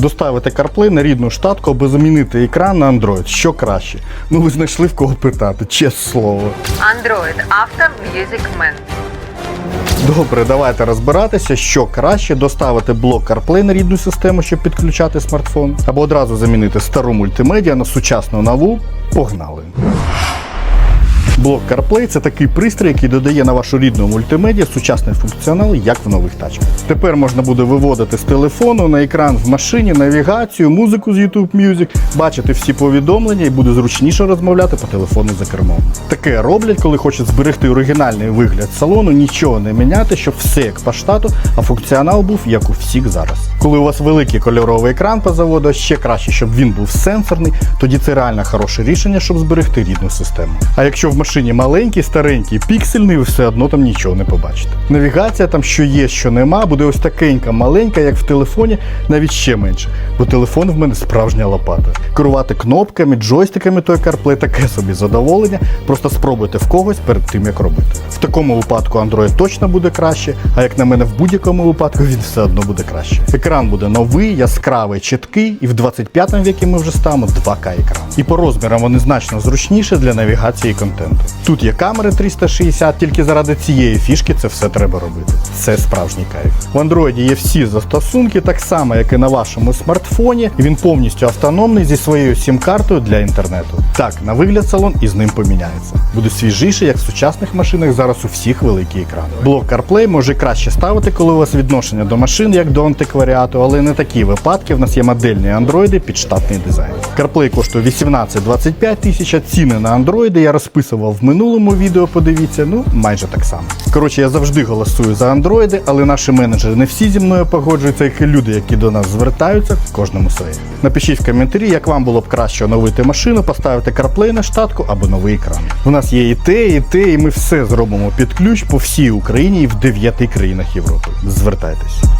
Доставити CarPlay на рідну штатку або замінити екран на Android. Що краще? Ну ви знайшли в кого питати, чесне слово. Android Auto Music Man. Добре, давайте розбиратися, що краще доставити блок CarPlay на рідну систему, щоб підключати смартфон, або одразу замінити стару мультимедіа на сучасну нову. Погнали! Блок CarPlay це такий пристрій, який додає на вашу рідну мультимедіа сучасний функціонал, як в нових тачках. Тепер можна буде виводити з телефону на екран в машині навігацію, музику з YouTube Music, бачити всі повідомлення і буде зручніше розмовляти по телефону за кермом. Таке роблять, коли хочуть зберегти оригінальний вигляд салону, нічого не міняти, щоб все як по штату, а функціонал був як у всіх зараз. Коли у вас великий кольоровий екран по заводу, ще краще, щоб він був сенсорний, тоді це реально хороше рішення, щоб зберегти рідну систему. А якщо в машині маленький, старенький, піксельний, ви все одно там нічого не побачите. Навігація там, що є, що нема, буде ось такенька, маленька, як в телефоні, навіть ще менше. Бо телефон в мене справжня лопата. Керувати кнопками, джойстиками той CarPlay таке собі задоволення. Просто спробуйте в когось перед тим, як робити. В такому випадку Android точно буде краще, а як на мене в будь-якому випадку він все одно буде краще. Екран буде новий, яскравий, чіткий, і в 25 віці ми вже ставимо 2К екран. І по розмірам вони значно зручніші для навігації контенту. Тут є камери 360, тільки заради цієї фішки це все треба робити. Це справжній кайф. В Android є всі застосунки, так само, як і на вашому смартфоні, він повністю автономний зі своєю сім-картою для інтернету. Так, на вигляд салон із ним поміняється. Буде свіжіше, як в сучасних машинах зараз у всіх великі екрани. Блок CarPlay може краще ставити, коли у вас відношення до машин, як до антикваріату, але не такі випадки. В нас є модельні андроїди під штатний дизайн. CarPlay коштує 18-25 тисяч, а ціни на андроїди я розписував в минулому відео. Подивіться, ну майже так само. Коротше, я завжди голосую за андроїди, але наші менеджери не всі зі мною погоджуються, як і люди, які до нас звертаються, в кожному своє. Напишіть в коментарі, як вам було б краще оновити машину, поставити CarPlay на штатку або новий екран. У нас є і те, і те, і ми все зробимо під ключ по всій Україні і в дев'яти країнах Європи. Звертайтесь.